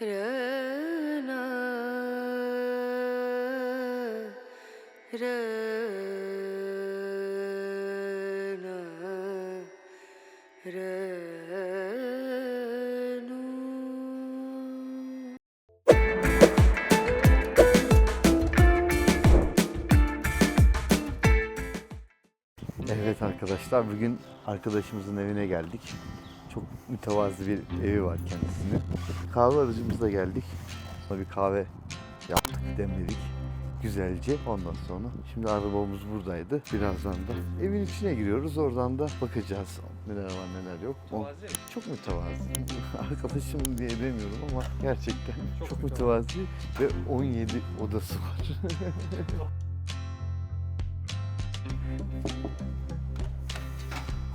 Evet arkadaşlar bugün arkadaşımızın evine geldik. Çok mütevazı bir evi var kendisinin. Kahve aracımızla geldik. Ona bir kahve yaptık, demledik. Güzelce. Ondan sonra şimdi arabamız buradaydı. Birazdan da evin içine giriyoruz. Oradan da bakacağız neler var neler yok. O- çok mütevazı. Arkadaşım diye demiyorum ama gerçekten çok, mütevazı ve 17 odası var.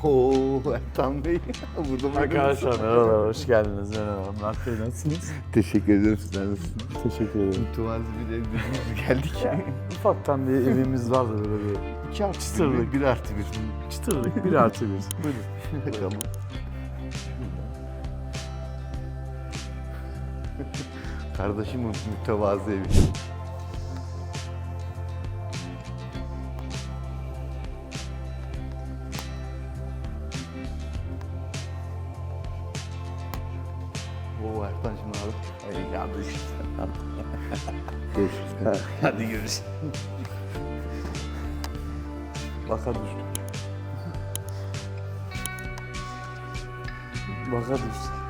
Oo Ertan Bey burada? Arkadaşlar merhaba, hoş geldiniz. Merhaba, Mert Bey nasılsınız? Teşekkür ederim sizler nasılsınız? Teşekkür ederim. Mütevazı bir evde geldik. Ufaktan bir evimiz var da böyle bir İki artı bir, Çıtırlık. bir artı bir. çıtırlık, bir artı bir. Buyurun. Bakalım. Kardeşimin mütevazı evi. Oo Ertan'cığım abi. Ay kardeşim. Görüşürüz. Hadi görüşürüz. Baka düştü. Baka düştü.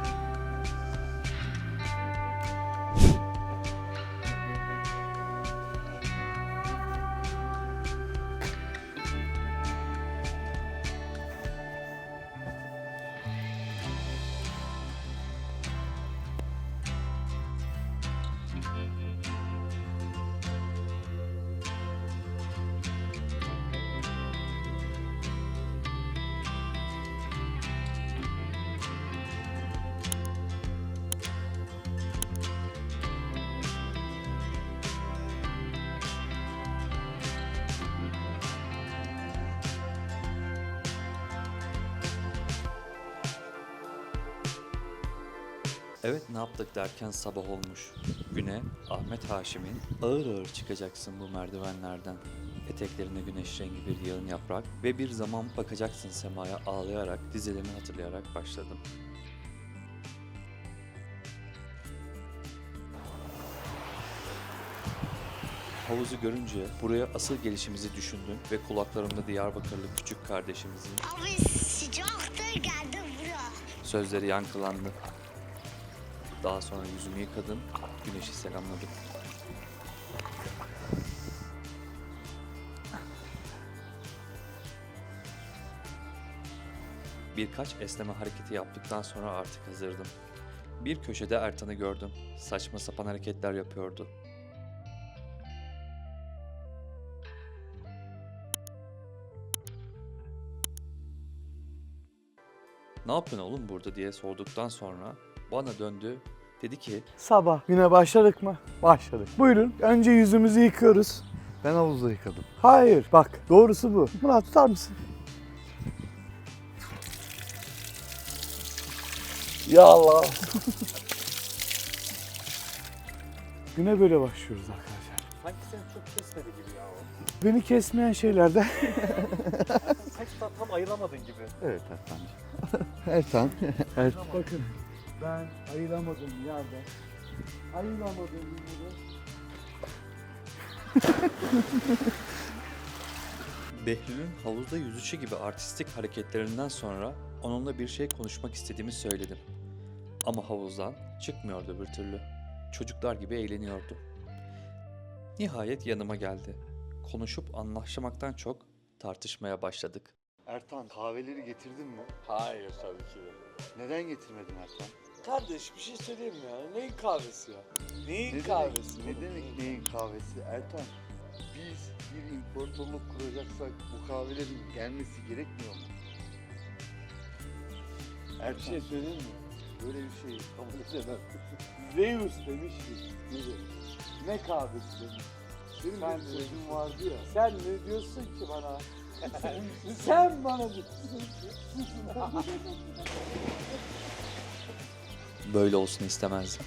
Evet ne yaptık derken sabah olmuş. Güne Ahmet Haşim'in ağır ağır çıkacaksın bu merdivenlerden. Eteklerine güneş rengi bir yağın yaprak ve bir zaman bakacaksın semaya ağlayarak dizelerini hatırlayarak başladım. Havuzu görünce buraya asıl gelişimizi düşündüm ve kulaklarımda Diyarbakırlı küçük kardeşimizin Abi sıcaktır geldi bura. Sözleri yankılandı. Daha sonra yüzümü yıkadım, güneşi selamladım. Birkaç esneme hareketi yaptıktan sonra artık hazırdım. Bir köşede Ertan'ı gördüm. Saçma sapan hareketler yapıyordu. Ne yapıyorsun oğlum burada diye sorduktan sonra bana döndü. Dedi ki Sabah güne başladık mı? Başladık. Buyurun, önce yüzümüzü yıkıyoruz. Ben havuzda yıkadım. Hayır, bak doğrusu bu. Murat tutar mısın? Ya Allah. Güne böyle başlıyoruz arkadaşlar. Sanki seni çok kesmedi gibi ya o. Beni kesmeyen şeylerden Sanki tam, ayıramadın gibi. Evet. Ertan. Evet. Bakın ben ayılamadığım yerde ayılamadığım yerde Behlül'ün havuzda yüzüşü gibi artistik hareketlerinden sonra onunla bir şey konuşmak istediğimi söyledim. Ama havuzdan çıkmıyordu bir türlü. Çocuklar gibi eğleniyordu. Nihayet yanıma geldi. Konuşup anlaşmaktan çok tartışmaya başladık. Ertan kahveleri getirdin mi? Hayır tabii ki de. Neden getirmedin Ertan? Kardeş bir şey söyleyeyim mi ya. Neyin kahvesi ya? Neyin Ne kahvesi? Demek, ne demek neyin kahvesi? Ertan biz bir imparatorluk kuracaksak bu kahvelerin gelmesi gerekmiyor mu? Ertan Bir şey söyleyeyim mi? böyle bir şey kabul edemem. Zeus demiş ki biri. Ne kahvesi demiş. Benim Sen bir sözüm vardı ya. Sen ne diyorsun ki bana? Sen bana diyorsun ki. Böyle olsun istemezdim.